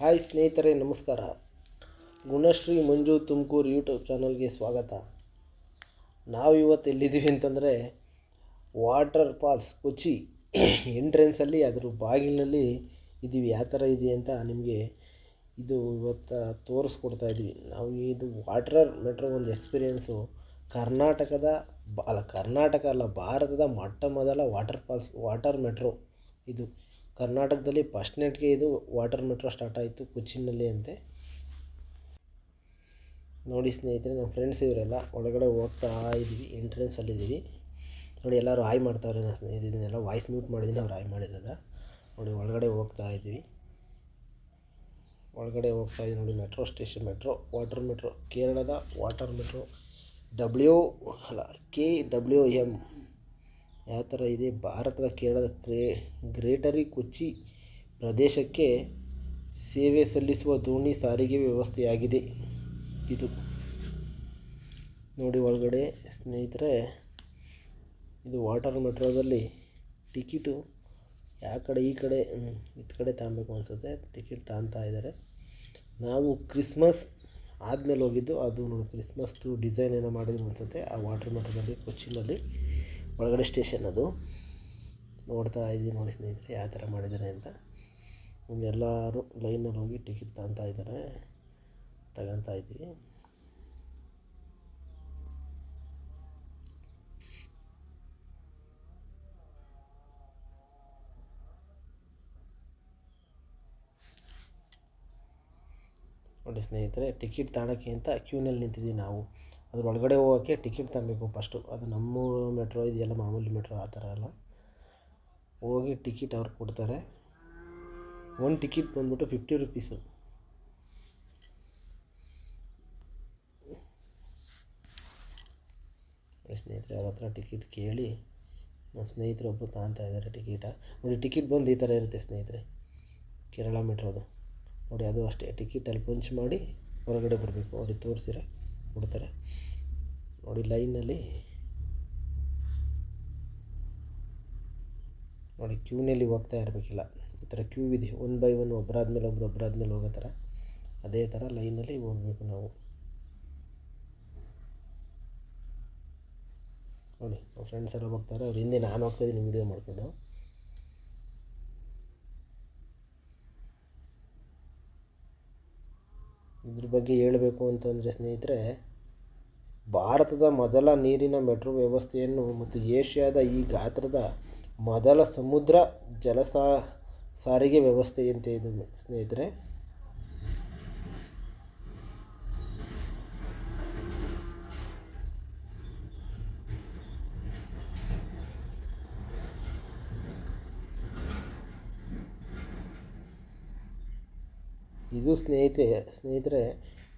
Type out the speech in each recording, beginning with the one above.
Hi ಸ್ನೇಹಿತರೆ, ನಮಸ್ಕಾರ. ಗುಣಶ್ರೀ ಮಂಜು Tumakuru YouTube ಚಾನಲ್ಗೆ ಸ್ವಾಗತ. ನಾವು ಇವತ್ತು ಎಲ್ಲಿದ್ದೀವಿ ಅಂತಂದರೆ, ವಾಟರ್ ಫಾಲ್ಸ್ ಕೊಚ್ಚಿ ಎಂಟ್ರೆನ್ಸಲ್ಲಿ ಅದ್ರ ಬಾಗಿಲಿನಲ್ಲಿ ಇದ್ದೀವಿ ಯಾವ ಥರ ಇದೆ ಅಂತ ನಿಮಗೆ ಇದು ಇವತ್ತು ತೋರಿಸ್ಕೊಡ್ತಾ ಇದ್ದೀವಿ ನಾವು ಇದು ವಾಟರ್ ಮೆಟ್ರೋ ಒಂದು ಎಕ್ಸ್ಪೀರಿಯೆನ್ಸು. ಕರ್ನಾಟಕದ ಅಲ್ಲ, ಕರ್ನಾಟಕ ಅಲ್ಲ, ಭಾರತದ ಮೊಟ್ಟ ಮೊದಲ ವಾಟರ್ ಫಾಲ್ಸ್, ವಾಟರ್ ಮೆಟ್ರೋ ಇದು. ಕರ್ನಾಟಕದಲ್ಲಿ ಫಸ್ಟ್ ನೆಟ್ಗೆ ಇದು ವಾಟರ್ ಮೆಟ್ರೋ ಸ್ಟಾರ್ಟ್ ಆಯಿತು ಕೊಚ್ಚಿನಲ್ಲಿ ಅಂತೆ. ನೋಡಿ ಸ್ನೇಹಿತರೆ ನಮ್ಮ ಫ್ರೆಂಡ್ಸ್ ಇವರೆಲ್ಲ ಒಳಗಡೆ ಹೋಗ್ತಾ ಇದ್ದೀವಿ ಎಂಟ್ರೆನ್ಸಲ್ಲಿದ್ದೀವಿ ನೋಡಿ ಎಲ್ಲರೂ ಹಾಯ್ ಮಾಡ್ತಾವ್ರೆ ನನ್ನ ಸ್ನೇಹಿತರೆ, ಇದನ್ನೆಲ್ಲ ವಾಯ್ಸ್ ಮ್ಯೂಟ್ ಮಾಡಿದ್ದೀನಿ ಅವ್ರು ಹಾಯ್ ಮಾಡಿರೋದ? ನೋಡಿ ಒಳಗಡೆ ಹೋಗ್ತಾ ಇದ್ದೀವಿ ಒಳಗಡೆ ಹೋಗ್ತಾ ಇದ್ದೀವಿ ನೋಡಿ metro station metro water metro ಕೇರಳದ ವಾಟರ್ ಮೆಟ್ರೋ ಡಬ್ಲ್ಯೂ ಅಲ್ಲ ಕೆ ಡಬ್ಲ್ಯೂ ಎಂ ಯಾವ ಥರ ಇದೆ? ಭಾರತದ ಕೇರಳದ ಕ್ರೇ ಗ್ರೇಟರಿ ಕೊಚ್ಚಿ ಪ್ರದೇಶಕ್ಕೆ ಸೇವೆ ಸಲ್ಲಿಸುವ ದೋಣಿ ಸಾರಿಗೆ ವ್ಯವಸ್ಥೆಯಾಗಿದೆ. ಇದು ನೋಡಿ ಒಳಗಡೆ ಸ್ನೇಹಿತರೆ, ಇದು ವಾಟರ್ ಮೆಟ್ರೋದಲ್ಲಿ ಟಿಕಿಟು ಯಾವ ಕಡೆ ಈ ಕಡೆ ಇತ್ತ ಕಡೆ ತಗೊಬೇಕು ಅನಿಸುತ್ತೆ. ಟಿಕೆಟ್ ತಗೊತಾ ಇದ್ದಾರೆ. ನಾವು ಕ್ರಿಸ್ಮಸ್ ಆದಮೇಲೆ ಹೋಗಿದ್ದು, ಅದು ಕ್ರಿಸ್ಮಸ್ದು ಡಿಸೈನ್ ಏನೋ ಮಾಡಿದ್ರು ಅನಿಸುತ್ತೆ, ಆ ವಾಟರ್ ಮೆಟ್ರೋದಲ್ಲಿ ಕೊಚ್ಚಿನಲ್ಲಿ. ಒಳಗಡೆ ಸ್ಟೇಷನ್ ಅದು. ನೋಡ್ತಾ ಇದ್ದೀವಿ ನೋಡಿ ಸ್ನೇಹಿತರೆ, ಯಾವ ಥರ ಮಾಡಿದ್ದಾರೆ ಅಂತ. ಎಲ್ಲರೂ ಲೈನಲ್ಲಿ ಹೋಗಿ ಟಿಕೆಟ್ ತಗೊತಾ ಇದ್ದಾರೆ. ತಗೊತಾ ಇದ್ದೀವಿ. ನೋಡಿ ಸ್ನೇಹಿತರೆ, ಟಿಕೆಟ್ ತಗೊಳಕ್ಕೆ ಅಂತ ಕ್ಯೂನಲ್ಲಿ ನಿಂತಿದ್ದೀವಿ ನಾವು. ಅದ್ರ ಒಳಗಡೆ ಹೋಗೋಕ್ಕೆ ಟಿಕೆಟ್ ತಗೋಬೇಕು ಫಸ್ಟು ಅದು ನಮ್ಮ ಮೆಟ್ರೋ ಇದೆಯಲ್ಲ ಮಾಮೂಲಿ ಮೆಟ್ರೋ ಆ ಥರ ಅಲ್ಲ. ಹೋಗಿ ಟಿಕೆಟ್ ಅವ್ರು ಕೊಡ್ತಾರೆ. ಒಂದು ಟಿಕೆಟ್ ಬಂದ್ಬಿಟ್ಟು ಫಿಫ್ಟಿ ರುಪೀಸು ಸ್ನೇಹಿತರೆ, ಅವ್ರ ಹತ್ರ ಟಿಕೆಟ್ ಕೇಳಿ. ನಮ್ಮ ಸ್ನೇಹಿತರು ಒಬ್ಬರು ತಗೊತಾ ಇದ್ದಾರೆ ಟಿಕೆಟ ನೋಡಿ ಟಿಕೆಟ್ ಬಂದು ಈ ಥರ ಇರುತ್ತೆ ಸ್ನೇಹಿತರೆ. ಕೇರಳ ಮೆಟ್ರೋದು ನೋಡಿ, ಅದು ಅಷ್ಟೇ. ಟಿಕೆಟಲ್ಲಿ ಪಂಚ್ ಮಾಡಿ ಹೊರಗಡೆ ಬರಬೇಕು. ಅವ್ರಿಗೆ ತೋರಿಸಿದ್ರೆ. ಕೊಡ್ತಾರೆ. ನೋಡಿ ಲೈನಲ್ಲಿ. ನೋಡಿ ಕ್ಯೂನಲ್ಲಿ ಹೋಗ್ತಾ ಇರಬೇಕಿಲ್ಲ. ಈ ಥರ ಕ್ಯೂ ಇದೆ. ಒನ್ ಬೈ ಒನ್ ಒಬ್ಬರಾದ್ಮೇಲೆ ಒಬ್ರು ಒಬ್ಬರಾದ್ಮೇಲೆ ಹೋಗೋ ಥರ ಅದೇ ಥರ ಲೈನಲ್ಲಿ ಹೋಗಬೇಕು ನಾವು. ನೋಡಿ, ನಮ್ಮ ಫ್ರೆಂಡ್ಸ್ ಎಲ್ಲ ಹೋಗ್ತಾರೆ. ಅವ್ರ ಹಿಂದೆ ನಾನು ಹೋಗ್ತಾಯಿದ್ದೀನಿ ವೀಡಿಯೋ ಮಾಡಿಕೊಂಡು. ಇದ್ರ ಬಗ್ಗೆ ಹೇಳಬೇಕು ಅಂತಂದರೆ ಸ್ನೇಹಿತರೆ, ಭಾರತದ ಮೊದಲ ನೀರಿನ ಮೆಟ್ರೋ ವ್ಯವಸ್ಥೆಯನ್ನು ಮತ್ತು ಏಷ್ಯಾದ ಈ ಗಾತ್ರದ ಮೊದಲ ಸಮುದ್ರ ಜಲಸಾ, ಸಾರಿಗೆ ವ್ಯವಸ್ಥೆಯಂತೆ ಇದು ಸ್ನೇಹಿತರೆ. ಇದು ಸ್ನೇಹಿತೆ, ಸ್ನೇಹಿತರೆ,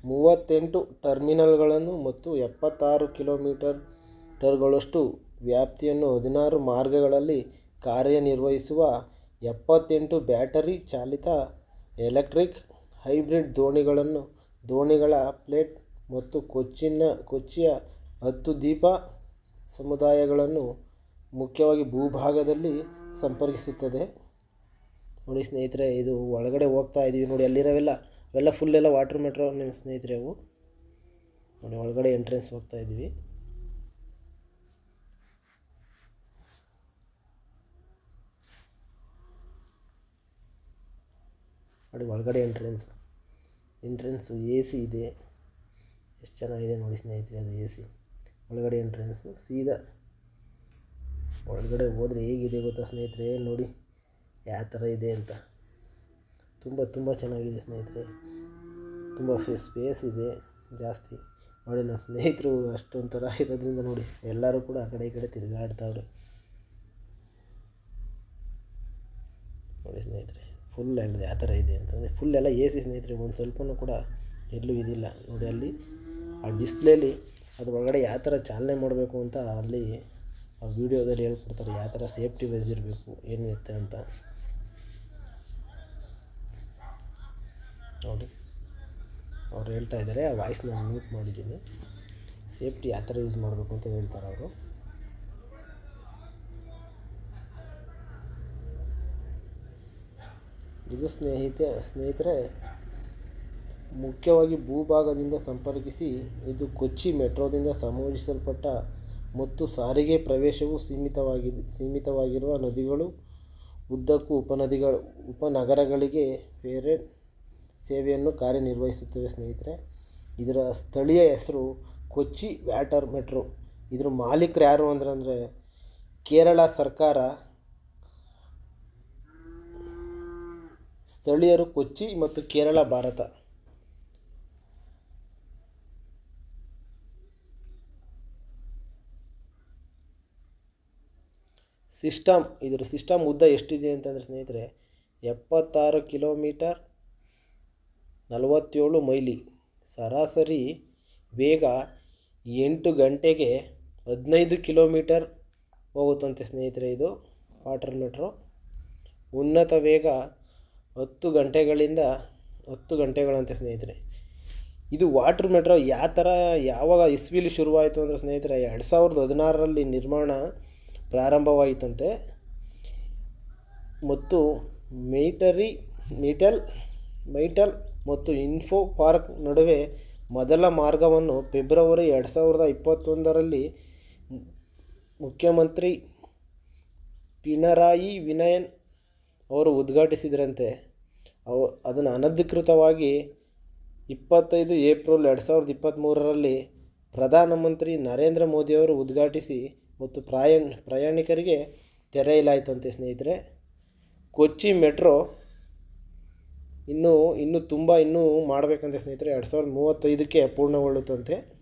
ಮೂವತ್ತೆಂಟು ಟರ್ಮಿನಲ್ಗಳನ್ನು ಮತ್ತು ಎಪ್ಪತ್ತಾರು ಕಿಲೋಮೀಟರ್ ಟರ್ಗಳಷ್ಟು ವ್ಯಾಪ್ತಿಯನ್ನು ಹದಿನಾರು ಮಾರ್ಗಗಳಲ್ಲಿ ಕಾರ್ಯನಿರ್ವಹಿಸುವ ಎಪ್ಪತ್ತೆಂಟು ಬ್ಯಾಟರಿ ಚಾಲಿತ ಎಲೆಕ್ಟ್ರಿಕ್ ಹೈಬ್ರಿಡ್ ದೋಣಿಗಳನ್ನು, ದೋಣಿಗಳ ಪ್ಲೇಟ್ ಮತ್ತು ಕೊಚ್ಚಿನ, ಕೊಚ್ಚಿಯ ಹತ್ತು ದ್ವೀಪ ಸಮುದಾಯಗಳನ್ನು ಮುಖ್ಯವಾಗಿ ಭೂಭಾಗದಲ್ಲಿ ಸಂಪರ್ಕಿಸುತ್ತದೆ. ನೋಡಿ ಸ್ನೇಹಿತರೆ, ಇದು ಒಳಗಡೆ ಹೋಗ್ತಾ ಇದೀವಿ ನೋಡಿ, ಅಲ್ಲಿರೋವೆಲ್ಲ, ಅವೆಲ್ಲ ಫುಲ್ ಎಲ್ಲ ವಾಟರ್ ಮೆಟ್ರೋ ನಿಮ್ಮ ಸ್ನೇಹಿತರೆ ಅವು. ನೋಡಿ, ಒಳಗಡೆ ಎಂಟ್ರೆನ್ಸ್ ಹೋಗ್ತಾ ಇದ್ದೀವಿ ನೋಡಿ, ಒಳಗಡೆ ಎಂಟ್ರೆನ್ಸ್ ಎಂಟ್ರೆನ್ಸು ಎ ಸಿ ಇದೆ. ಎಷ್ಟು ಚೆನ್ನಾಗಿದೆ ನೋಡಿ ಸ್ನೇಹಿತರೆ, ಅದು ಎ ಸಿ ಒಳಗಡೆ ಎಂಟ್ರೆನ್ಸು ಸೀದಾ. ಒಳಗಡೆ ಹೋದರೆ ಹೇಗಿದೆ ಗೊತ್ತಾ ಸ್ನೇಹಿತರೆ, ನೋಡಿ. ಯಾವ ಥರ ಇದೆ ಅಂತ. ತುಂಬ ತುಂಬ ಚೆನ್ನಾಗಿದೆ ಸ್ನೇಹಿತರೆ. ತುಂಬ ಫೇ ಸ್ಪೇಸ್ ಇದೆ, ಜಾಸ್ತಿ. ನೋಡಿ ನಮ್ಮ ಸ್ನೇಹಿತರು ಅಷ್ಟೊಂಥರ ಇರೋದ್ರಿಂದ ನೋಡಿ, ಎಲ್ಲರೂ ಕೂಡ ಆ ಕಡೆ ಈ ಕಡೆ ತಿರುಗಾಡ್ತಾವ್ರೆ ನೋಡಿ ಸ್ನೇಹಿತರೆ ಫುಲ್ ಎಲ್ಲ ಯಾವ ಥರ ಇದೆ ಅಂತಂದರೆ ಫುಲ್ ಎಲ್ಲ ಎ ಸಿ ಸ್ನೇಹಿತರೆ, ಒಂದು ಸ್ವಲ್ಪನೂ ಕೂಡ ಎಲ್ಲೂ ಇದಿಲ್ಲ. ನೋಡಿ ಅಲ್ಲಿ, ಆ ಡಿಸ್ಪ್ಲೇಲಿ ಅದ್ರ ಒಳಗಡೆ ಯಾವ ಥರ ಚಾಲನೆ ಮಾಡಬೇಕು ಅಂತ ಅಲ್ಲಿ ಆ ವಿಡಿಯೋದಲ್ಲಿ ಹೇಳ್ಕೊಡ್ತಾರೆ, ಯಾವ ಥರ ಸೇಫ್ಟಿ ವೈಸ್ ಇರಬೇಕು ಏನು ಇರುತ್ತೆ ಅಂತ. ನೋಡಿ. ಅವ್ರು ಹೇಳ್ತಾ ಇದ್ದಾರೆ, ಆ ನಾನು ಮ್ಯೂಟ್ ಮಾಡಿದ್ದೀನಿ. ಸೇಫ್ಟಿ ಯಾವ ಥರ ಯೂಸ್ ಮಾಡಬೇಕು ಅಂತ ಹೇಳ್ತಾರೆ ಅವರು. ಇದು ಸ್ನೇಹಿತೆ, ಸ್ನೇಹಿತರೆ, ಮುಖ್ಯವಾಗಿ ಭೂಭಾಗದಿಂದ ಸಂಪರ್ಕಿಸಿ, ಇದು ಕೊಚ್ಚಿ ಮೆಟ್ರೋದಿಂದ ಸಂಯೋಜಿಸಲ್ಪಟ್ಟ ಮತ್ತು ಸಾರಿಗೆ ಪ್ರವೇಶವು ಸೀಮಿತವಾಗಿದೆ ಸೀಮಿತವಾಗಿರುವ ನದಿಗಳು, ಉದ್ದಕ್ಕೂ ಉಪನದಿಗಳು, ಉಪನಗರಗಳಿಗೆ ಫೇರೆ ಸೇವೆಯನ್ನು ಕಾರ್ಯನಿರ್ವಹಿಸುತ್ತವೆ ಸ್ನೇಹಿತರೆ. ಇದರ ಸ್ಥಳೀಯ ಹೆಸರು ಕೊಚ್ಚಿ ವ್ಯಾಟರ್ ಮೆಟ್ರೋ. ಇದರ ಮಾಲೀಕರು ಯಾರು ಅಂದ್ರೆ, ಅಂದರೆ ಕೇರಳ ಸರ್ಕಾರ. ಸ್ಥಳೀಯರು ಕೊಚ್ಚಿ ಮತ್ತು ಕೇರಳ ಭಾರತ. ಸಿಸ್ಟಮ್, ಇದರ ಸಿಸ್ಟಮ್ ಉದ್ದ ಎಷ್ಟಿದೆ ಅಂತಂದರೆ ಸ್ನೇಹಿತರೆ, ಎಪ್ಪತ್ತಾರು ಕಿಲೋಮೀಟರ್ ನಲವತ್ತೇಳು ಮೈಲಿ. ಸರಾಸರಿ ವೇಗ ಎಂಟು ಗಂಟೆಗೆ ಹದಿನೈದು ಕಿಲೋಮೀಟರ್ ಹೋಗುತ್ತಂತೆ ಸ್ನೇಹಿತರೆ ಇದು ವಾಟರ್ ಮೆಟ್ರೋ. ಉನ್ನತ ವೇಗ ಹತ್ತು ಗಂಟೆಗಳಿಂದ ಹತ್ತು ಗಂಟೆಗಳಂತೆ ಸ್ನೇಹಿತರೆ. ಇದು ವಾಟರ್ ಮೆಟ್ರೋ ಯಾವ ಥರ ಯಾವಾಗ ಇಸ್ವಿಲಿ ಶುರುವಾಯಿತು ಅಂದರೆ ಸ್ನೇಹಿತರೆ ಎರಡು ಸಾವಿರದ ಹದಿನಾರರಲ್ಲಿ ನಿರ್ಮಾಣ ಪ್ರಾರಂಭವಾಯಿತಂತೆ. ಮತ್ತು ಮೈಟರಿ ಮೀಟಲ್ ಮೈಟಲ್ ಮತ್ತು ಇನ್ಫೋ ಪಾರ್ಕ್ ನಡುವೆ ಮೊದಲ ಮಾರ್ಗವನ್ನು ಫೆಬ್ರವರಿ ಎರಡು ಸಾವಿರದ ಇಪ್ಪತ್ತೊಂದರಲ್ಲಿ ಮುಖ್ಯಮಂತ್ರಿ ಪಿಣರಾಯಿ ವಿನಯನ್ ಅವರು ಉದ್ಘಾಟಿಸಿದ್ರಂತೆ. ಅವ ಅದನ್ನು ಅನಧಿಕೃತವಾಗಿ ಇಪ್ಪತ್ತೈದು ಏಪ್ರಿಲ್ ಎರಡು ಸಾವಿರದ ಇಪ್ಪತ್ತ್ಮೂರರಲ್ಲಿ ಪ್ರಧಾನಮಂತ್ರಿ ನರೇಂದ್ರ ಮೋದಿಯವರು ಉದ್ಘಾಟಿಸಿ ಮತ್ತು ಪ್ರಯಾಣ ಪ್ರಯಾಣಿಕರಿಗೆ ತೆರೆಯಲಾಯಿತಂತೆ ಸ್ನೇಹಿತರೆ. ಕೊಚ್ಚಿ ಮೆಟ್ರೋ ಇನ್ನೂ ಇನ್ನೂ ತುಂಬ ಇನ್ನೂ ಮಾಡಬೇಕಂತೆ ಸ್ನೇಹಿತರೆ ಎರಡು ಸಾವಿರದ ಮೂವತ್ತೈದಕ್ಕೆ ಪೂರ್ಣಗೊಳ್ಳುತ್ತಂತೆ.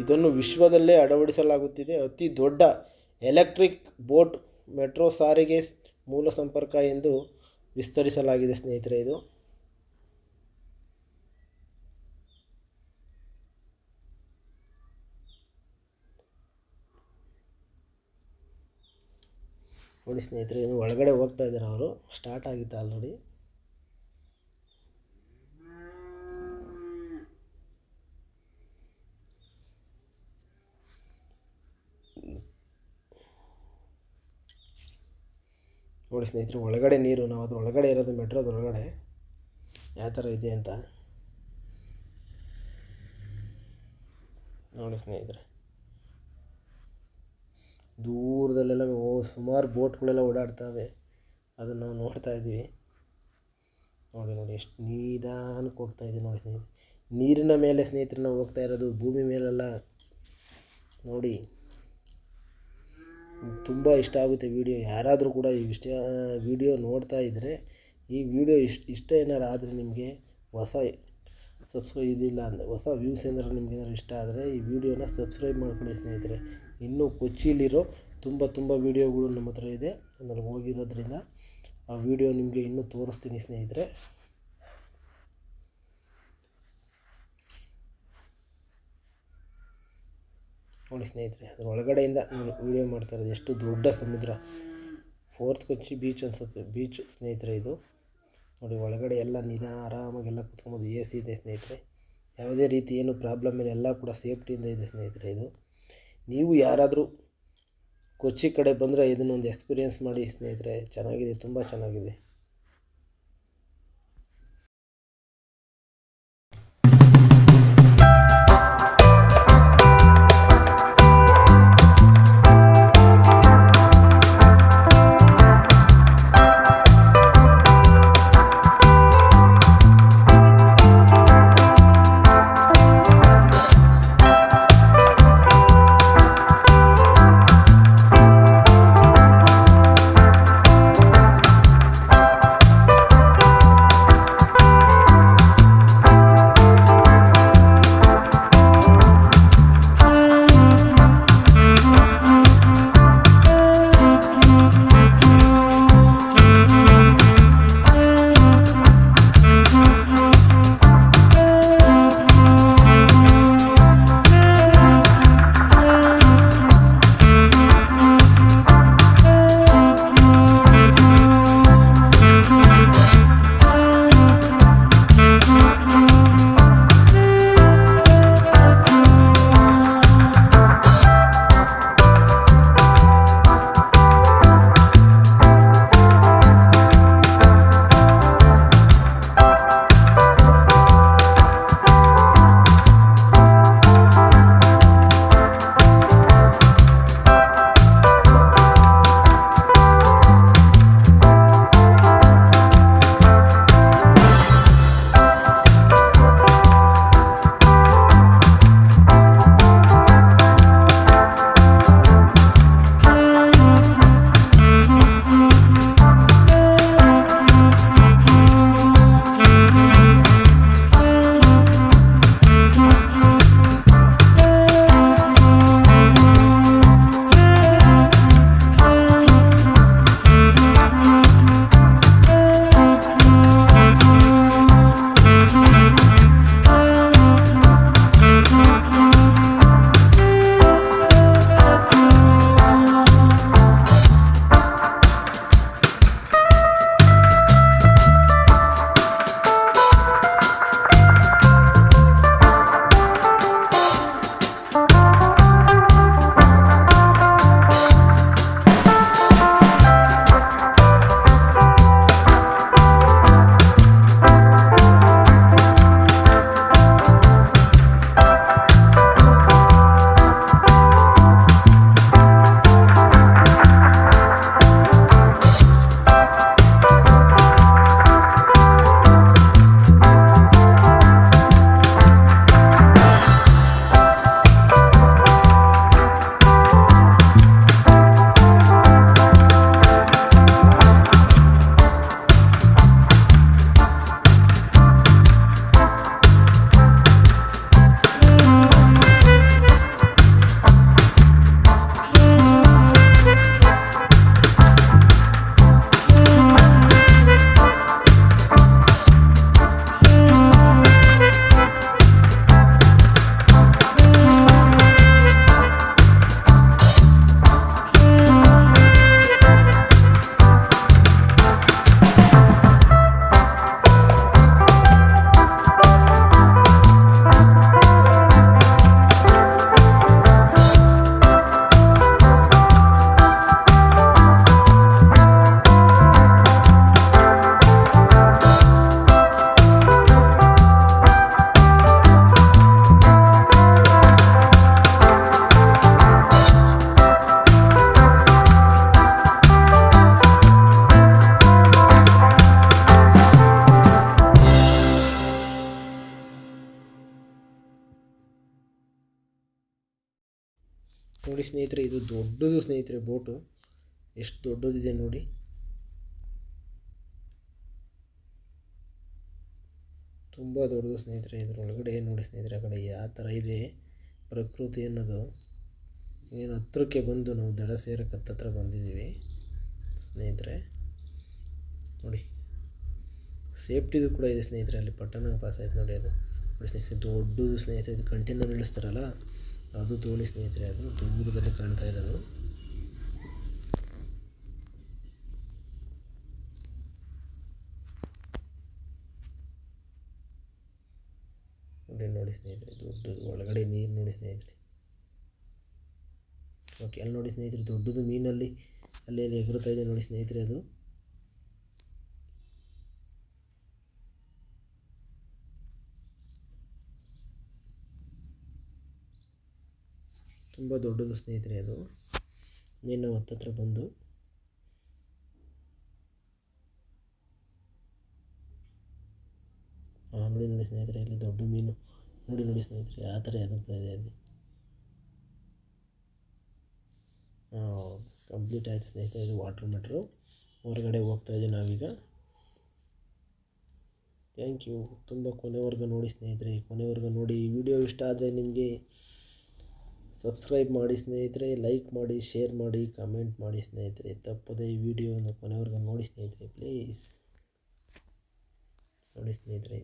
ಇದನ್ನು ವಿಶ್ವದಲ್ಲೇ ಅಳವಡಿಸಲಾಗುತ್ತಿದೆ. ಅತಿ ದೊಡ್ಡ ಎಲೆಕ್ಟ್ರಿಕ್ ಬೋಟ್ ಮೆಟ್ರೋ ಸಾರಿಗೆ ಮೂಲ ಸಂಪರ್ಕ ಎಂದು ವಿಸ್ತರಿಸಲಾಗಿದೆ ಸ್ನೇಹಿತರೆ ಇದು. ನೋಡಿ ಸ್ನೇಹಿತರೆ ಒಳಗಡೆ ಹೋಗ್ತಾ ಇದ್ದಾರೆ ಅವರು. ಸ್ಟಾರ್ಟ್ ಆಗಿತ್ತು ಆಲ್ರೆಡಿ ನೋಡಿ ಸ್ನೇಹಿತರೆ, ಒಳಗಡೆ ನೀರು, ನಾವು ಅದ್ರ ಒಳಗಡೆ ಇರೋದು ಮೆಟ್ರೋ ಒಳಗಡೆ ಯಾವ ಥರ ಇದೆ ಅಂತ. ನೋಡಿ ಸ್ನೇಹಿತರೆ. ದೂರದಲ್ಲೆಲ್ಲ ಸುಮಾರು ಬೋಟ್ಗಳೆಲ್ಲ ಓಡಾಡ್ತವೆ. ಅದನ್ನು ನಾವು ನೋಡ್ತಾ ಇದ್ದೀವಿ. ನೋಡಿ ನೋಡಿ, ಎಷ್ಟು ನಿಧಾನಕ್ಕೆ ಹೋಗ್ತಾ ಇದೆ ನೋಡಿ ಸ್ನೇಹಿತರೆ. ನೀರಿನ ಮೇಲೆ ಸ್ನೇಹಿತರೆ ನಾವು ಹೋಗ್ತಾ ಇರೋದು, ಭೂಮಿ ಮೇಲೆಲ್ಲ. ನೋಡಿ, ತುಂಬ ಇಷ್ಟ ಆಗುತ್ತೆ ವಿಡಿಯೋ. ಯಾರಾದರೂ ಕೂಡ ಈ ಇಷ್ಟ ವಿಡಿಯೋ ನೋಡ್ತಾ ಇದ್ದರೆ ಈ ವಿಡಿಯೋ ಇಷ್ಟ ಇಷ್ಟ ಏನಾರು ಆದರೆ ನಿಮಗೆ ಹೊಸ ಸಬ್ಸ್ಕ್ರೈಬ್ ಇದಿಲ್ಲ ಅಂದರೆ, ಹೊಸ ವ್ಯೂಸ್ ಏನಾರು ನಿಮ್ಗೆ ಇಷ್ಟ ಆದರೆ ಈ ವಿಡಿಯೋನ ಸಬ್ಸ್ಕ್ರೈಬ್ ಮಾಡ್ಕೊಳ್ಳಿ ಸ್ನೇಹಿತರೆ. ಇನ್ನೂ ಕೊಚ್ಚಿಲಿರೋ ತುಂಬ ತುಂಬ ವೀಡಿಯೋಗಳು ನಮ್ಮ ಹತ್ರ ಇದೆ. ನಾನು ಹೋಗಿರೋದ್ರಿಂದ ಆ ವಿಡಿಯೋ ನಿಮಗೆ ಇನ್ನೂ ತೋರಿಸ್ತೀನಿ ಸ್ನೇಹಿತರೆ. ನೋಡಿ ಸ್ನೇಹಿತರೆ, ಅದ್ರ ಒಳಗಡೆಯಿಂದ ನಾನು ವೀಡಿಯೋ ಮಾಡ್ತಾ ಇರೋದು ಎಷ್ಟು ದೊಡ್ಡ ಸಮುದ್ರ. ಫೋರ್ತ್ ಕೊಚ್ಚಿ ಬೀಚ್ ಅನ್ಸುತ್ತೆ ಬೀಚ್ ಸ್ನೇಹಿತರೆ ಇದು. ನೋಡಿ ಒಳಗಡೆ ಎಲ್ಲ ನಿಧಾನ ಆರಾಮಾಗೆಲ್ಲ ಕುತ್ಕೊಬೋದು ಎ ಸಿ ಇದೆ ಸ್ನೇಹಿತರೆ. ಯಾವುದೇ ರೀತಿ ಏನು ಪ್ರಾಬ್ಲಮ್ ಇಲ್ಲ, ಎಲ್ಲ ಕೂಡ ಸೇಫ್ಟಿಯಿಂದ ಇದೆ ಸ್ನೇಹಿತರೆ ಇದು. ನೀವು ಯಾರಾದರೂ ಕೊಚ್ಚಿ ಕಡೆ ಬಂದರೆ ಇದನ್ನೊಂದು ಎಕ್ಸ್ಪೀರಿಯೆನ್ಸ್ ಮಾಡಿ ಸ್ನೇಹಿತರೆ ಚೆನ್ನಾಗಿದೆ ತುಂಬ ಚೆನ್ನಾಗಿದೆ. ನೋಡಿ ಸ್ನೇಹಿತರೆ, ಇದು ದೊಡ್ಡದು ಸ್ನೇಹಿತರೆ ಬೋಟು. ಎಷ್ಟು ದೊಡ್ಡದಿದೆ ನೋಡಿ. ತುಂಬ ದೊಡ್ಡದು ಸ್ನೇಹಿತರೆ ಇದರೊಳಗಡೆ. ನೋಡಿ ಸ್ನೇಹಿತರೆ, ಆ ಕಡೆ ಯಾವ ಥರ ಇದೆ ಪ್ರಕೃತಿ ಅನ್ನೋದು. ಏನು ಹತ್ರಕ್ಕೆ ಬಂದು ನಾವು ದಡ ಸೇರಕ್ಕೆ ಹತ್ತತ್ರ ಬಂದಿದ್ದೀವಿ ಸ್ನೇಹಿತರೆ. ನೋಡಿ, ಸೇಫ್ಟಿದು ಕೂಡ ಇದೆ ಸ್ನೇಹಿತರೆ, ಅಲ್ಲಿ ಪಟ್ಟಣ ಪಾಸ್ ಆಯ್ತು ನೋಡಿ ಅದು. ನೋಡಿ ಸ್ನೇಹಿತರೆ, ದೊಡ್ಡದು ಸ್ನೇಹಿತರೆ, ಇದು ಕಂಟೈನರ್ ಇಳಿಸ್ತಾರಲ್ಲ ಅದು ತೋಳಿ ಸ್ನೇಹಿತರೆ ಅದು ದೂರದಲ್ಲಿ ಕಾಣ್ತಾ ಇರೋದು. ನೋಡಿ ನೋಡಿ ಸ್ನೇಹಿತರೆ, ದೊಡ್ಡದು, ಒಳಗಡೆ ನೀರು ನೋಡಿ ಸ್ನೇಹಿತರೆ. ಓಕೆ ಅಲ್ಲಿ ನೋಡಿ ಸ್ನೇಹಿತರೆ, ದೊಡ್ಡದು ಮೀನಲ್ಲಿ ಅಲ್ಲಿ ಎಗರುತ್ತಾ ಇದೆ ನೋಡಿ ಸ್ನೇಹಿತರೆ ಅದು. ತುಂಬ ದೊಡ್ಡದು ಸ್ನೇಹಿತರೆ ಅದು. ನೀನು ಹತ್ತತ್ರ ಬಂದು. ಹಾಂ ನೋಡಿ ನೋಡಿ ಸ್ನೇಹಿತರೆ, ಇಲ್ಲಿ ದೊಡ್ಡ ಮೀನು. ನೋಡಿ ನೋಡಿ ಸ್ನೇಹಿತರೆ, ಆ ಥರ ಎದುರ್ತಾ ಇದೆ ಅಲ್ಲಿ. ಕಂಪ್ಲೀಟ್ ಆಯಿತು ಸ್ನೇಹಿತರೆ, ಇದು ವಾಟರ್ ಮೀಟ್ರು ಹೊರಗಡೆ ಹೋಗ್ತಾ ಇದ್ದೀವಿ ನಾವೀಗ. ಥ್ಯಾಂಕ್ ಯು ತುಂಬ ಕೊನೆವರೆಗೂ ನೋಡಿ ಸ್ನೇಹಿತರೆ, ಕೊನೆವರೆಗೂ ನೋಡಿ. ವಿಡಿಯೋ ಇಷ್ಟ ಆದರೆ ನಿಮಗೆ ಸಬ್ಸ್ಕ್ರೈಬ್ ಮಾಡಿ ಸ್ನೇಹಿತರೆ ಲೈಕ್ ಮಾಡಿ ಶೇರ್ ಮಾಡಿ ಕಮೆಂಟ್ ಮಾಡಿ ಸ್ನೇಹಿತರೆ. ತಪ್ಪದೇ ಈ ವಿಡಿಯೋವನ್ನು ಕೊನೆವರೆಗೂ ನೋಡಿ ಸ್ನೇಹಿತರೆ ಪ್ಲೀಸ್ ನೋಡಿ ಸ್ನೇಹಿತರೆ